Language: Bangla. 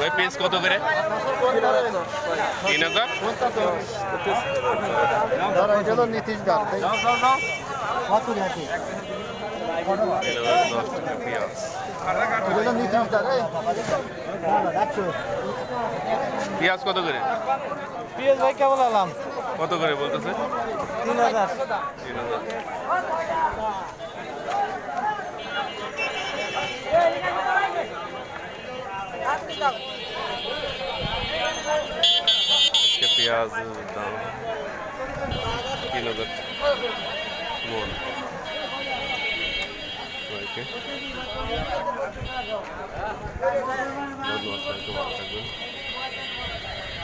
ওই পিস কত করে? তিন হাজার? নীতিশ দার পেঁয়াজ পেঁয়াজ কত করে? পিএস ভাই কেমন আলাম? কত করে বলতেছে? তিন হাজার। তিন হাজার। পেঁয়াজ দাম তিন হাজার। Вон. Лайки.